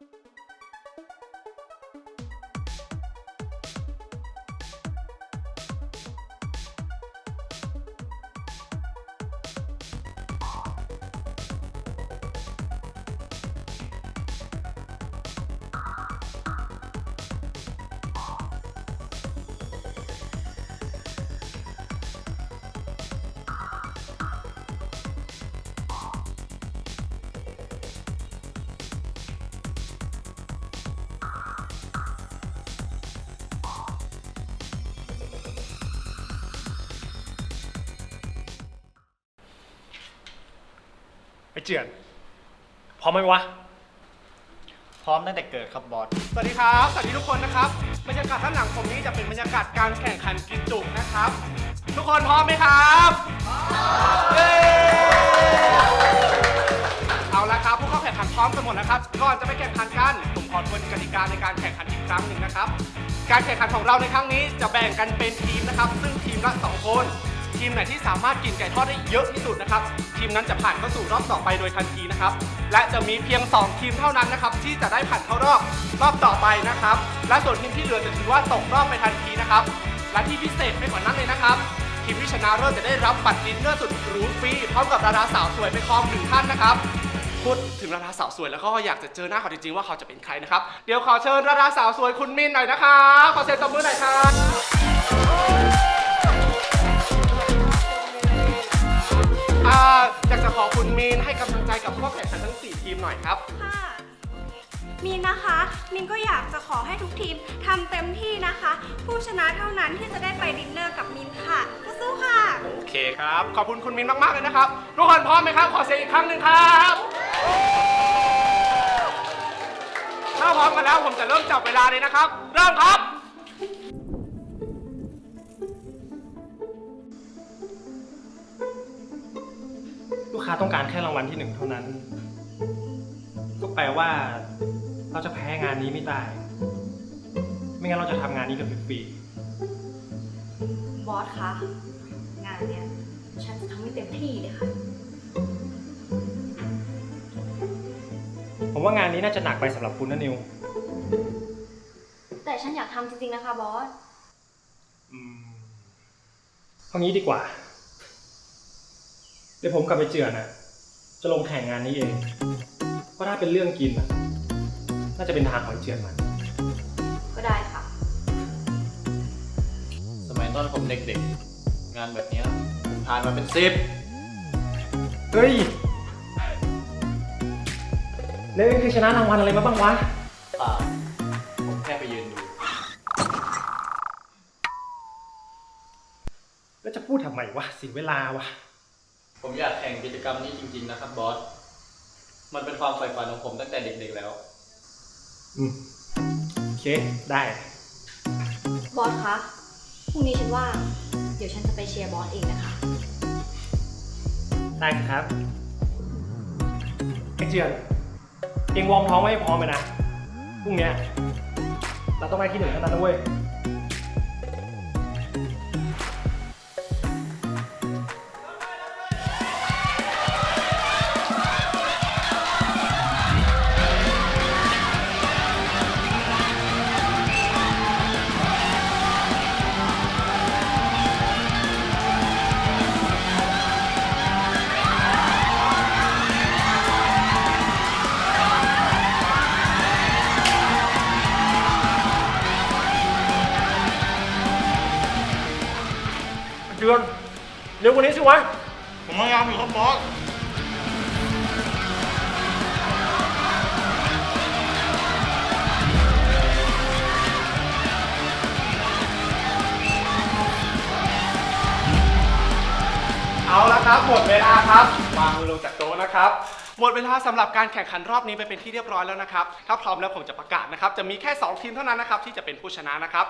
you ไอเจือนพร้อมไหมวะ พร้อมตั้งแต่เกิดครับบอส สวัสดีครับ สวัสดีทุกคนนะครับ บรรยากาศด้านหลังผมนี้จะเป็นบรรยากาศการแข่งขันกินจุนะครับ ทุกคนพร้อมไหมครับเย้เอาละครับผู้เข้าแข่งขันพร้อมกันหมดนะครับ ก่อนจะไปแข่งขันกัน ผมขอทวนกติกาในการแข่งขันอีกครั้งหนึ่งนะครับ การแข่งขันของเราในครั้งนี้จะแบ่งกันเป็นทีมนะครับ ซึ่งทีมละสองคน ทีมไหนที่สามารถกินไก่ทอดได้เยอะที่สุดนะครับ ทีมนั้นจะผ่านเข้าสู่รอบต่อไปโดยทันทีนะครับ และจะมีเพียง 2 ทีมเท่านั้นนะครับ ที่จะได้ผ่านเข้ารอบรอบต่อไปนะครับ และส่วนทีมที่เหลือจะถือว่าตกรอบไปทันทีนะครับ และที่พิเศษไปกว่านั้นเลยนะครับ ทีมที่ชนะเลิศจะได้รับบัตรดินเนอร์สุดหรูฟรีพร้อมกับดาราสาวสวยไปครองหนึ่งท่านนะครับพูดถึงดาราสาวสวยแล้วก็อยากจะเจอหน้าเขาจริงๆว่าเขาจะเป็นใครนะครับ เดี๋ยวขอเชิญดาราสาวสวยคุณมินหน่อยนะครับขอเสียงตบมือหน่อยครับ อ่าอยากจะขอคุณมีนให้กำลังใจกับผู้เข้าแข่งขันทั้ง 4 ทีมหน่อยครับ ค่ะมินนะคะมินก็อยากจะขอให้ทุกทีมทำเต็มที่นะคะ ผู้ชนะเท่านั้นที่จะได้ไปดินเนอร์กับมินค่ะสู้ๆค่ะ โอเคครับ ขอบคุณคุณมินมาก ๆ เลยนะครับ ทุกคนพร้อมไหมครับ ขอเสียงอีกครั้งหนึ่งครับ ถ้าพร้อมกันแล้วผมจะเริ่มจับเวลาเลยนะครับ เริ่มครับ ค้าต้องการแค่รางวัลที่หนึ่งเท่านั้น ก็แปลว่า เราจะแพ้งานนี้ไม่ได้ ไม่งั้นเราจะทำงานนี้กับฟรีบอสคะ งานเนี้ยฉันจะทำให้เต็มที่เลยค่ะๆผมว่างานนี้น่าจะหนักไปสำหรับคุณนะนิว แต่ฉันอยากทำจริงๆนะคะบอส อืมเอางี้ดีกว่า เดี๋ยวผมกับไปเจือนน่ะจะลงแข่งงานนี้เอง เพราะถ้าเป็นเรื่องกินน่ะน่าจะเป็นทางของไอ้เจือนมัน ก็ได้ค่ะ สมัยตอนผมเด็กๆ งานแบบเนี้ยผมทานมาเป็นสิบเฮ้ย แล้วเองเคยชนะรางวัลอะไรมาบ้างวะ เปล่าผมแค่ไปยืนดู แล้วจะพูดทำไมวะเสียเวลาวะ ผมอยากแข่งกิจกรรมนี้จริง ๆ นะครับบอส มันเป็นความใฝ่ฝันของผมตั้งแต่เด็กๆแล้ว อืมโอเค ได้ บอสคะ พรุ่งนี้ฉันว่างเดี๋ยวฉันจะไปเชียร์บอสเองนะคะ ได้ครับไอเจือนเองวอร์มท้องไว้ให้พร้อมเลยนะ พรุ่งเนี้ยเราต้องได้ที่หนึ่งเท่านั้นนะเว้ย ร็วกว่านี้สิวะ ผมพยายามอยู่ครับบอส เอาละครับ หมดเวลาครับวางมือลงจากโต๊ะนะครับ หมดเวลาสำหรับการแข่งขันรอบนี้ไปเป็นที่เรียบร้อยแล้วนะครับ ถ้าพร้อมแล้วผมจะประกาศนะครับ จะมีแค่ 2 ทีมเท่านั้นนะครับ ที่จะเป็นผู้ชนะนะครับ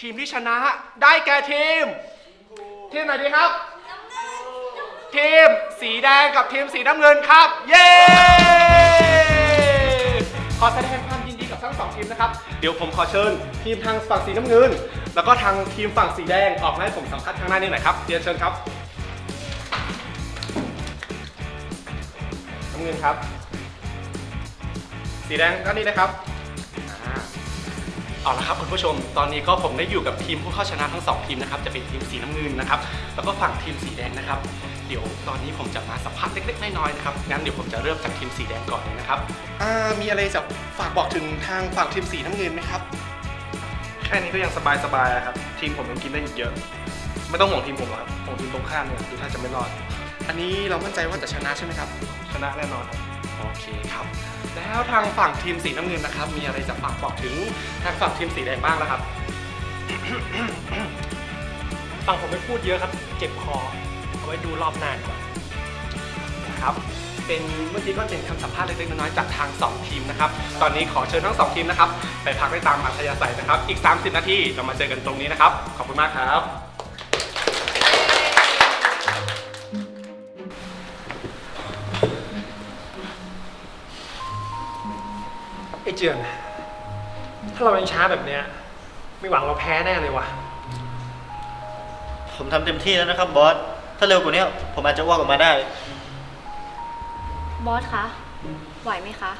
ทีมที่ชนะได้แก่ทีม ทีมไหนดีครับ ทีมสีแดงกับทีมสีน้ำเงินครับ เย้ ขอแสดงความยินดีกับทั้งสองทีมนะครับ เดี๋ยวผมขอเชิญทีมทางฝั่งสีน้ำเงิน แล้วก็ทางทีมฝั่งสีแดงออกมาให้ผมสัมภาษณ์ข้างหน้านี้หน่อยครับเรียนเชิญครับ น้ำเงินครับสสีแดงก็นี่นะครับอ่าเอาละครับคุณผู้ชม ตอนนี้ก็ผมได้อยู่กับทีมผู้เข้าชนะทั้งสองทีมนะครับ จะเป็นทีมสีน้ำเงินนะครับ แล้วก็ฝั่งทีมสีแดงนะครับ เดี๋ยวตอนนี้ผมจะมาสัมภาษณ์เล็กๆน้อยๆนะครับงั้นเดี๋ยวผมจะเริ่มจากทีมสีแดงก่อนเลยนะครับอ่ามีอะไรจะฝากบอกถึงทางฝั่งทีมสีน้ำเงินไหมครับ แค่นี้ก็ยังสบายๆอะครับ ทีมผมยังกินได้อีกเยอะ ไม่ต้องห่วงทีมผมหรอกครับห่วงทีมตรงข้ามเนี่ยดูถ้าจะไม่รอด อันนี้เรามั่นใจว่าจะชนะใช่ไหมครับ ชนะแน่นอนครับโอเคครับ แล้วทางฝั่งทีมสีน้ำเงินนะครับ มีอะไรจะฝากบอกถึงทางฝั่งทีมสีแดงบ้างนะครับ ฟังผมไม่พูดเยอะครับ เจ็บคอ เอาไว้ดูรอบหน้าดีกว่าครับ เป็นเมื่อกี้ก็เป็นคำสัมภาษณ์เล็กๆน้อยๆจากทาง 2 ทีมนะครับ ตอนนี้ขอเชิญทั้ง 2 ทีมนะครับ ไปพักได้ตามอัธยาศัยนะครับ อีก 30 นาทีเรามาเจอกันตรงนี้นะครับ ขอบคุณมากครับ ไอ้เจือนถ้าเรายังช้าแบบเนี้ยไม่หวังเราแพ้แน่เลยว่ะ ผมทำเต็มที่แล้วนะครับบอส ถ้าเร็วกว่านี้ผมอาจจะอ้วกออกมาได้ บอสคะ ไหวไหมคะ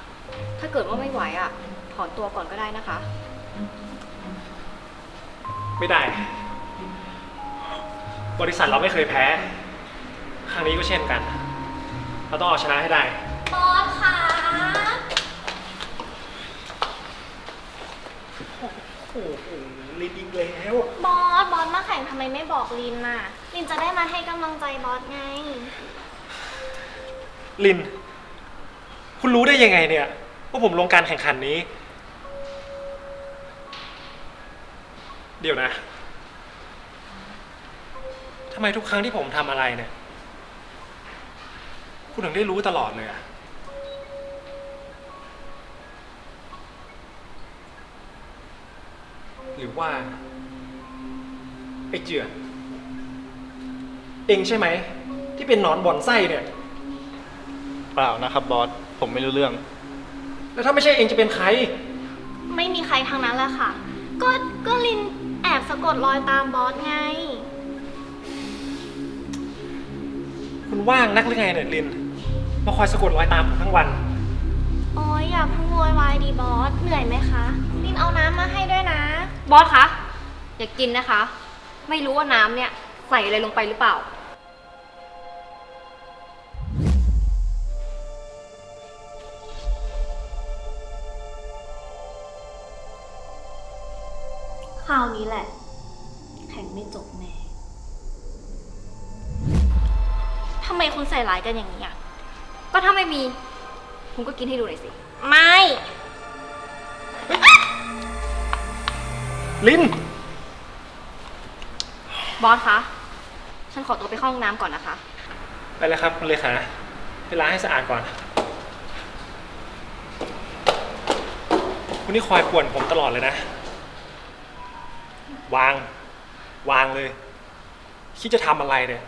ถ้าเกิดว่าไม่ไหวอะ ถอนตัวก่อนก็ได้นะคะ ไม่ได้ บริษัทเราไม่เคยแพ้ ครั้งนี้ก็เช่นกัน เราต้องเอาชนะให้ได้ บอสคะโอ้โหลิ นอีกแล้วบอส บอสมาแข่งทำไมไม่บอกลินน่ะ ลินจะได้มาให้กำลังใจบอสไง ลิน คุณรู้ได้ยังไงเนี่ยว่าผมลงการแข่งขันนี้ เดี๋ยวนะทำไมทุกครั้งที่ผมทำอะไรเนี่ย คุณถึงได้รู้ตลอดเลยอะ หรือว่า ไอ้เจือนเองใช่ไหม ที่เป็นหนอนบ่อนไส้เนี่ย เปล่านะครับบอส ผมไม่รู้เรื่อง แล้วถ้าไม่ใช่เองจะเป็นใคร ไม่มีใครทางนั้นแหละค่ะ ก็ก็ลินแอบสะกดรอยตามบอสไง คุณว่างนักหรือไงเนี่ยลิน มาคอยสะกดรอยตามผมทั้งวัน โอ้ยอย่าเพิ่งโวยวายดีบอส เหนื่อยไหมคะลิน เอาน้ำมาให้ด้วยนะ บอสคะอย่ากินนะคะ ไม่รู้ว่าน้ำเนี่ยใส่อะไรลงไปหรือเปล่า คราวนี้แหละ แข่งไม่จบแน่ทำไมคุณใส่ร้ายกันอย่างนี้อะ ก็ถ้าไม่มี คุณก็กินให้ดูหน่อยสิ ไม่ ลินบอสคะ ฉันขอตัวไปเข้าห้องน้ำก่อนนะคะ ไปเลยครับคุณเลขาไปล้างให้สะอาดก่อน คุณนี่คอยป่วนผมตลอดเลยนะ วาง วางเลย คิดจะทำอะไรเนี่ย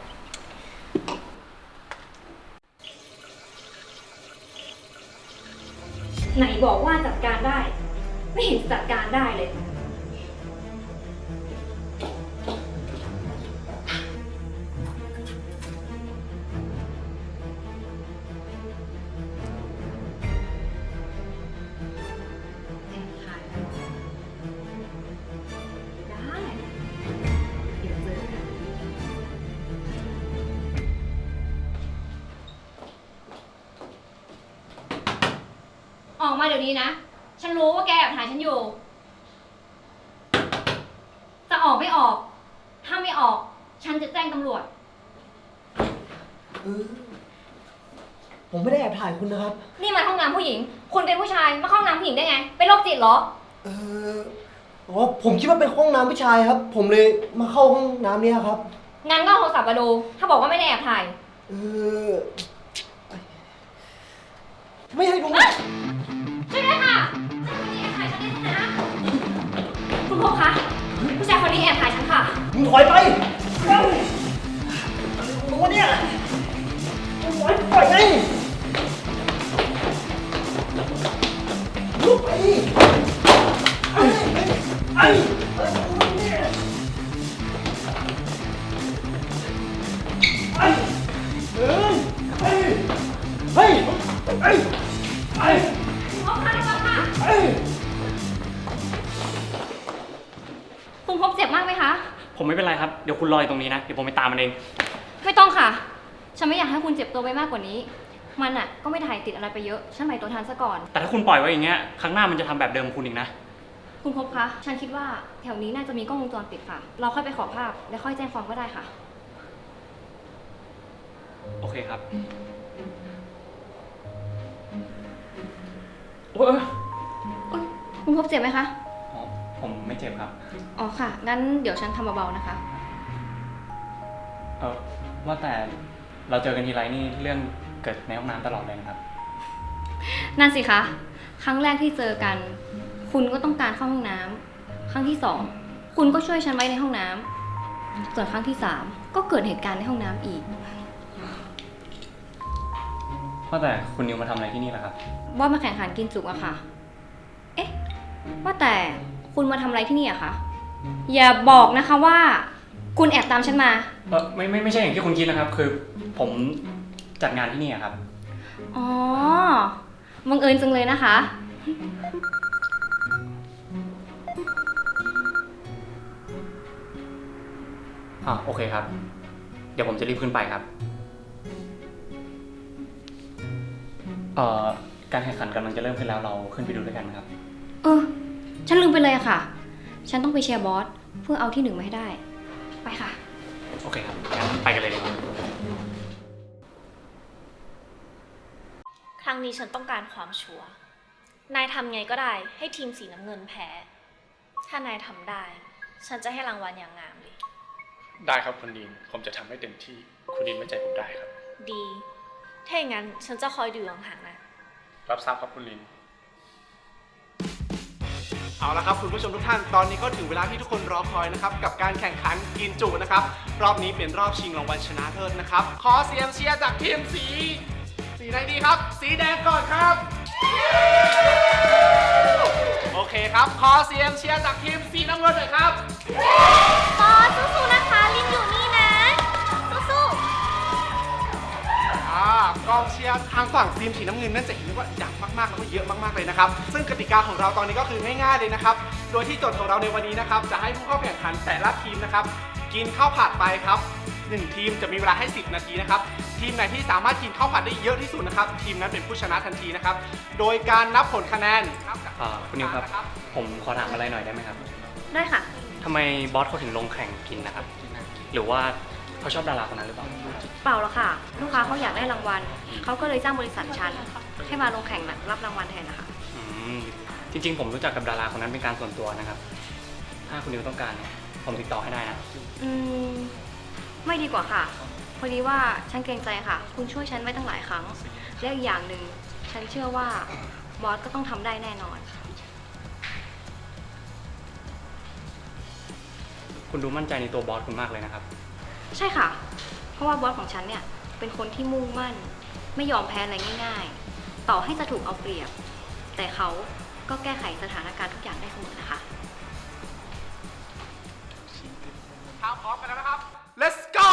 ไหนบอกว่าจัดการได้ ไม่เห็นจัดการได้เลย ยวนี้นะ ฉันรู้ว่าแกแอบถ่ายฉันอยู่ จะออกไม่ออก ถ้าไม่ออก ฉันจะแจ้งตำรวจ เออผมไม่ได้แอบถ่ายคุณนะครับ นี่มันห้องน้ำผู้หญิง คุณเป็นผู้ชาย มาเข้าห้องน้ำผู้หญิงได้ไง เป็นโรคจิตเหรอ เอออ๋อผมคิดว่าเป็นห้องน้ำผู้ชายครับ ผมเลยมาเข้าห้องน้ำเนี้ยครับ งั้นก็เอาโทรศัพท์มาดู ถ้าบอกว่าไม่ได้แอบถ่าย เออ ไม่ให้ดู ช่วยด้วยค่ะผู้ชายคนนี้แอบถ่ายฉันได้นะคุณพ่อคะผู้ชายคนนี้แอบถ่ายฉันค่ะ มึงถอยไปเอ้าตัวเนี่ยโอ้ยปล่อยไงลุกไปไอ้ไอ้ไอ้เนี่ยไอ้เอ้ยไอ้เฮ้ยไอ้ไอ้ คุณพบเจ็บมากไหมคะ ผมไม่เป็นไรครับ เดี๋ยวคุณรออยู่ตรงนี้นะ เดี๋ยวผมไปตามมันเอง ไม่ต้องค่ะ ฉันไม่อยากให้คุณเจ็บตัวไปมากกว่านี้ มันอะ ก็ไม่ถ่ายติดอะไรไปเยอะ ฉันไปตัวทันซะก่อน แต่ถ้าคุณปล่อยไว้อย่างเงี้ย ครั้งหน้ามันจะทำแบบเดิมคุณอีกนะ คุณพบคะ ฉันคิดว่าแถวนี้น่าจะมีกล้องวงจรปิดค่ะ เราค่อยไปขอภาพแล้วค่อยแจ้งความก็ได้ค่ะ โอเคครับโอ้ย คุณพบเจ็บไหมคะ อ๋อผมไม่เจ็บครับ อ๋อค่ะ งั้นเดี๋ยวฉันทำเบาๆนะคะ เออว่าแต่เราเจอกันทีไรนี่เรื่องเกิดในห้องน้ำตลอดเลยนะครับ นั่นสิคะ ครั้งแรกที่เจอกัน คุณก็ต้องการเข้าห้องน้ำครั้งที่สองคุณก็ช่วยฉันไว้ในห้องน้ำส่วนครั้งที่สามก็เกิดเหตุการณ์ในห้องน้ำอีก ว่าแต่คุณนิวมาทำอะไรที่นี่ล่ะครับ ว่ามาแข่งขันกินจุกอะค่ะเอ๊ะ ว่าแต่คุณมาทำอะไรที่นี่อะคะ อย่าบอกนะคะว่า คุณแอบตามฉันมา เออไม่ไม่ไม่ใช่อย่างที่คุณคิดนะครับ คือผมจัดงานที่นี่อะครับ อ๋อ บังเอิญจังเลยนะคะ อ่าโอเคครับ เดี๋ยวผมจะรีบขึ้นไปครับ เอ่อการแข่งขันกำลังจะเริ่มขึ้นแล้วเราขึ้นไปดูด้วยกันนะครับ เออ ฉันลืมไปเลยอะค่ะ ฉันต้องไปเชียร์บอส เพื่อเอาที่หนึ่งมาให้ได้ ไปค่ะ โอเคครับงั้นไปกันเลยดีกว่าครั้งนี้ฉันต้องการความชัวร์ นายทำไงก็ได้ ให้ทีมสีน้ำเงินแพ้ ถ้านายทำได้ ฉันจะให้รางวัลอย่างงามเลย ได้ครับคุณดินผมจะทำให้เต็มที่คุณดินไว้ใจผมได้ครับ ดี ถ้าอย่างนั้นฉันจะคอยดูห่างๆนะ รับทราบครับคุณลิน เอาละครับคุณผู้ชมทุกท่านตอนนี้ก็ถึงเวลาที่ทุกคนรอคอยนะครับกับการแข่งขันกินจุนะครับรอบนี้เป็นรอบชิงรางวัลชนะเลิศนะครับ ขอเสียงเชียร์จากทีมสี สีไหนดีครับ สีแดงก่อนครับ โอเคครับ ขอเสียงเชียร์จากทีมสีน้ำเงินหน่อยครับบอสู้ๆนะากองเชียร์ทางฝั่งทีมสีน้ำเงินนั่นจะเห็นได้ว่าอยากมากๆแล้วก็เยอะมากๆเลยนะครับ ซึ่งกติกาของเราตอนนี้ก็คือง่ายๆเลยนะครับ โดยที่โจทย์ของเราในวันนี้นะครับ จะให้ผู้เข้าแข่งขันแต่ละทีมนะครับ กินข้าวผัดไปครับหนึ่งทีมจะมีเวลาให้ 10 นาทีนะครับ ทีมไหนที่สามารถกินข้าวผัดได้เยอะที่สุดนะครับ ทีมนั้นเป็นผู้ชนะทันทีนะครับ โดยการนับผลคะแนนครับจากอ่าคุณนิวครับนะผมขอถามอะไรหน่อยได้ไหมครับได้ค่ะ ทำไมบอสเขาถึงลงแข่งกินนะครับ หรือว่า เขาชอบดาราคนนั้นหรือเปล่า เปล่าหรอกค่ะ ลูกค้าเขาอยากได้รางวัลเขาก็เลยจ้างบริษัทฉันให้มาลงแข่งรับรางวัลแทนนะคะ อืม จริง ๆ ผมรู้จักกับดาราคนนั้นเป็นการส่วนตัวนะครับ ถ้าคุณนิวต้องการเนี่ยผมติดต่อให้ได้นะ อืม ไม่ดีกว่าค่ะ พอดีว่าฉันเกรงใจค่ะ คุณช่วยฉันไว้ตั้งหลายครั้ง และอีกอย่างหนึ่งฉันเชื่อว่าบอสก็ต้องทำได้แน่นอน คุณดูมั่นใจในตัวบอสคุณมากเลยนะครับ ใช่ค่ะ เพราะว่าบอสของฉันเนี่ยเป็นคนที่มุ่งมั่น ไม่ยอมแพ้อะไรง่าย ๆ ต่อให้จะถูกเอาเปรียบ แต่เขาก็แก้ไขสถานการณ์ทุกอย่างได้เสมอนะคะท้าพร้อมกันแล้วนะครับ let's go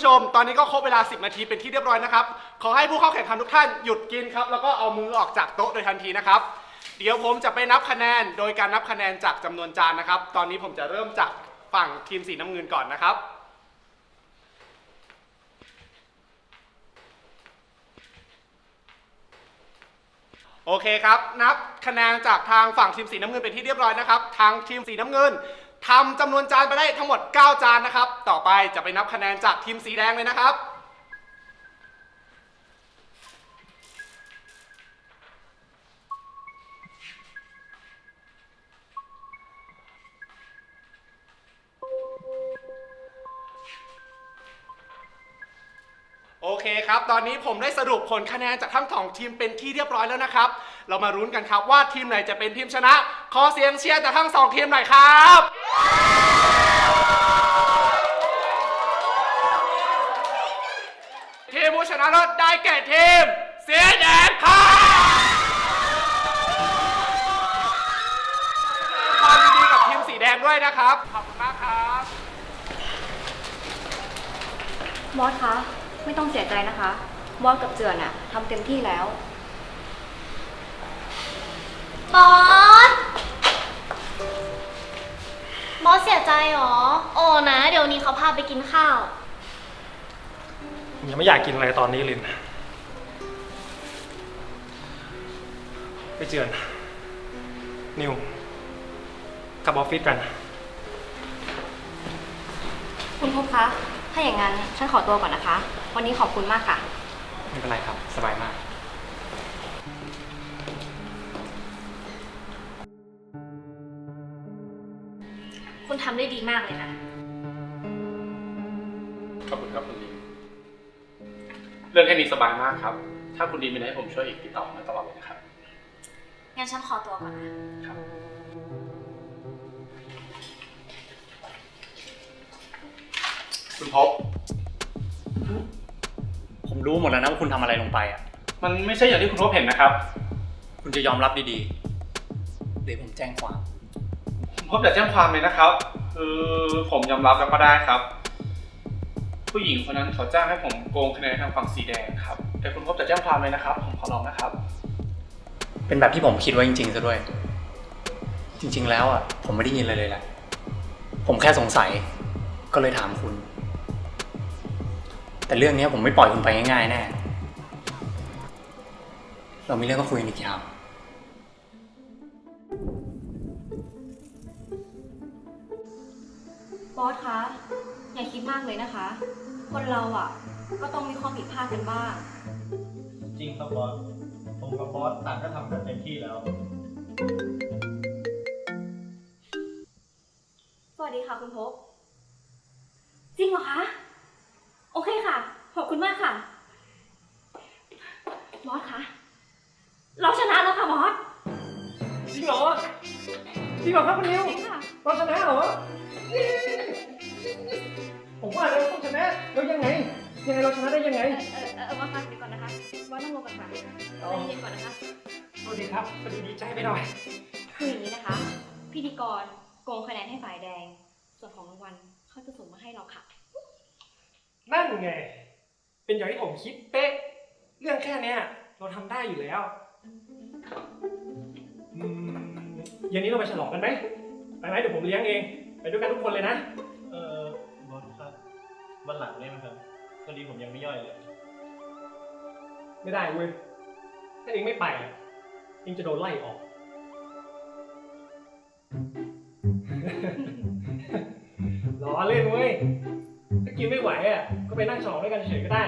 ผู้ชม ตอนนี้ก็ครบเวลา 10 นาทีเป็นที่เรียบร้อยนะครับ ขอให้ผู้เข้าแข่งขันทุกท่านหยุดกินครับ แล้วก็เอามือออกจากโต๊ะโดยทันทีนะครับ เดี๋ยวผมจะไปนับคะแนน โดยการนับคะแนนจากจำนวนจานนะครับ ตอนนี้ผมจะเริ่มจากฝั่งทีมสีน้ำเงินก่อนนะครับ โอเคครับ นับคะแนนจากทางฝั่งทีมสีน้ำเงินเป็นที่เรียบร้อยนะครับ ทางทีมสีน้ำเงิน ทำจำนวนจานไปได้ทั้งหมด 9 จานนะครับ ต่อไปจะไปนับคะแนนจากทีมสีแดงเลยนะครับ อนนี้ผมได้สรุปผลคะแนนจากทั้งสองทีมเป็นที่เรียบร้อยแล้วนะครับ เรามารุ้นกันครับว่าทีมไหนจะเป็นทีมชนะ ขอเสียงเชียร์จากทั้งสองทีมหน่อยครับ ทีมผู้ชนะเลิศได้แก่ทีมสีแดงครับความยินดีกับทีมสีแดงด้วยนะครับ ขอบคุณมากครับบอสคะ ไม่ต้องเสียใจนะคะ บอสกับเจือนอะทำเต็มที่แล้ว บอส บอสเสียใจเหรอ โอ้นะ เดี๋ยวนี้เขาพาไปกินข้าว ยังไม่อยากกินอะไรตอนนี้ลินไปเจือน นิวกลับออฟฟิศกัน คุณพบคะ ถ้าอย่างนั้นฉันขอตัวก่อนนะคะ วันนี้ขอบคุณมากค่ะ ไม่เป็นไรครับ สบายมาก คุณทำได้ดีมากเลยนะ ขอบคุณครับคุณดีมเรื่องแค่นี้สบายมากครับ ถ้าคุณดีมมีอะไรให้ผมช่วยอีกติดต่อมาตลอดเลยนะครับ งั้นฉันขอตัวก่อนนะ ครับ คุณพบผม รู้หมดแล้วนะว่าคุณทำอะไรลงไปอะ มันไม่ใช่อย่างที่คุณพบเห็นนะครับ คุณจะยอมรับดีๆหรือผมแจ้งความ ผมพบจะแจ้งความเลยนะครับ คือผมยอมรับแล้วก็ได้ครับ ผู้หญิงคนนั้นเขาจ้างให้ผมโกงคะแนนทางฝั่งสีแดงครับ แต่คุณพบจะแจ้งความเลยนะครับ ผมขอร้องนะครับ เป็นแบบที่ผมคิดไว้จริงๆซะด้วย จริง ๆ แล้วอะผมไม่ได้ยินเลยเลยแหละ ผมแค่สงสัยก็เลยถามคุณ แต่เรื่องนี้ผมไม่ปล่อยคุณไปง่ายๆแน่ เรามีเรื่องต้องคุยกันอีกยาวบอสคะ อย่าคิดมากเลยนะคะ คนเราอะก็ต้องมีความผิดพลาดกันบ้าง จริงครับบอส ผมกับบอสต่างก็ทำกันเต็มที่แล้ว สวัสดีค่ะคุณพบ จริงเหรอคะ โอเคค่ะ ขอบคุณมากค่ะ บอสคะ เราชนะแล้วค่ะบอส จริงเหรอ จริงเหรอครับคุณนิวจริงค่ะ เราชนะเหรอ ผมว่าเราต้องชนะแล้วยังไง ยังไงเราชนะได้ยังไง เออเออเออบอสคะเดี๋ยวก่อนนะคะ บอสนั่งลงก่อนค่ะใจเย็นๆก่อนนะคะ สวัสดีครับพอดีดีใจไปหน่อย คืออย่างนี้นะคะ พิธีกรโกงคะแนนให้ฝ่ายแดง ส่วนของรางวัลเขาจะส่งมาให้เราค่ะ นั่นไง เป็นอย่างที่ผมคิดเป๊ะ เรื่องแค่เนี้ยเราทำได้อยู่แล้วอืมเย็นนี้เราไปฉลองกันไหมไปไหมเดี๋ยวผมเลี้ยงเอง ไปด้วยกันทุกคนเลยนะ เออบอสครับวันหลังได้ไหมครับพอดีผมยังไม่ย่อยเลย ไม่ได้เว้ย ถ้าเองไม่ไปอะเองจะโดนไล่ออก กินไม่ไหวอะก็ไปนั่งฉลองด้วยกันเฉยก็ได้